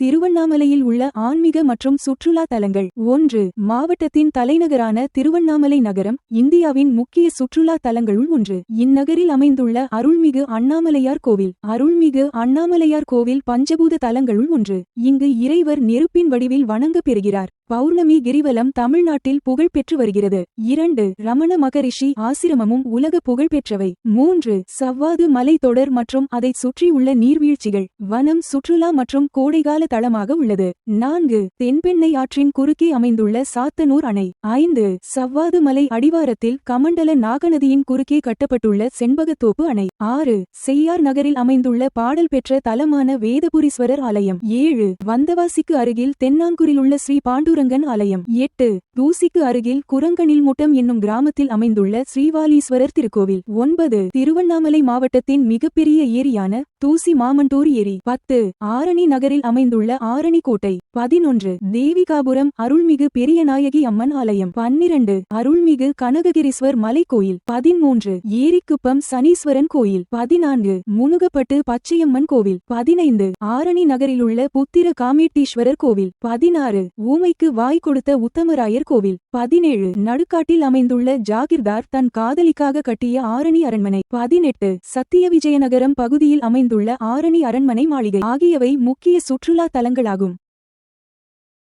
திருவண்ணாமலையில் உள்ள ஆன்மீக மற்றும் சுற்றுலா தலங்கள். ஒன்று மாவட்டத்தின் தலைநகரான திருவண்ணாமலை நகரம் இந்தியாவின் முக்கிய சுற்றுலா தலங்களுள் ஒன்று. இந்நகரில் அமைந்துள்ள அருள்மிகு அண்ணாமலையார் கோவில். அருள்மிகு அண்ணாமலையார் கோவில் பஞ்சபூத தலங்களுள் ஒன்று. இங்கு இறைவர் நெருப்பின் வடிவில் வணங்க பெறுகிறார். பௌர்ணமி கிரிவலம் தமிழ்நாட்டில் புகழ் பெற்று வருகிறது. இரண்டு ரமண மகரிஷி ஆசிரமமும் உலக புகழ்பெற்றவை. மூன்று சவ்வாது மலைத்தொடர் மற்றும் அதை சுற்றியுள்ள நீர்வீழ்ச்சிகள் வனம் சுற்றுலா மற்றும் கோடைகால தளமாக உள்ளது. நான்கு தென்பெண்ணை ஆற்றின் குறுக்கே அமைந்துள்ள சாத்தனூர் அணை. ஐந்து சவ்வாது மலை அடிவாரத்தில் கமண்டல நாகநதியின் குறுக்கே கட்டப்பட்டுள்ள செண்பகத்தோப்பு அணை. ஆறு செய்யார் நகரில் அமைந்துள்ள பாடல் பெற்ற தலமான வேதபுரீஸ்வரர் ஆலயம். ஏழு வந்தவாசிக்கு அருகில் தென்னாங்கூரில் உள்ள ஸ்ரீ பாண்டூர் பாண்டுரங்கன் ஆலயம். எட்டு. தூசிக்கு அருகில் குரங்கனில் முட்டம் என்னும் கிராமத்தில் அமைந்துள்ள ஸ்ரீவாலீஸ்வரர் திருக்கோவில். ஒன்பது. திருவண்ணாமலை மாவட்டத்தின் மிகப்பெரிய ஏரியான தூசி மாமண்டூர் ஏரி பத்து. ஆரணி நகரில் அமைந்துள்ள ஆரணி கோட்டை. பதினொன்று. தேவிகாபுரம் அருள்மிகு பெரியநாயகி அம்மன் ஆலயம். பன்னிரண்டு. அருள்மிகு கனககிரீஸ்வர் மலை கோயில். பதிமூன்று. ஏரிக்குப்பம் சனீஸ்வரன் கோயில். பதினான்கு. முனுகப்பட்டு பச்சையம்மன் கோவில். பதினைந்து. ஆரணி நகரிலுள்ள புத்திர காமேட்டீஸ்வரர் கோவில். பதினாறு. ஊமைக்கு வாய் கொடுத்த உத்தமராயர் கோவில். பதினேழு. நடுக்காட்டில் அமைந்துள்ள ஜாகிர்தார் தன் காதலிக்காக கட்டிய ஆரணி அரண்மனை. பதினெட்டு. சத்திய விஜயநகரம் பகுதியில் அமைந்துள்ள ஆரணி அரண்மனை மாளிகை ஆகியவை முக்கிய சுற்றுலா தலங்களாகும்.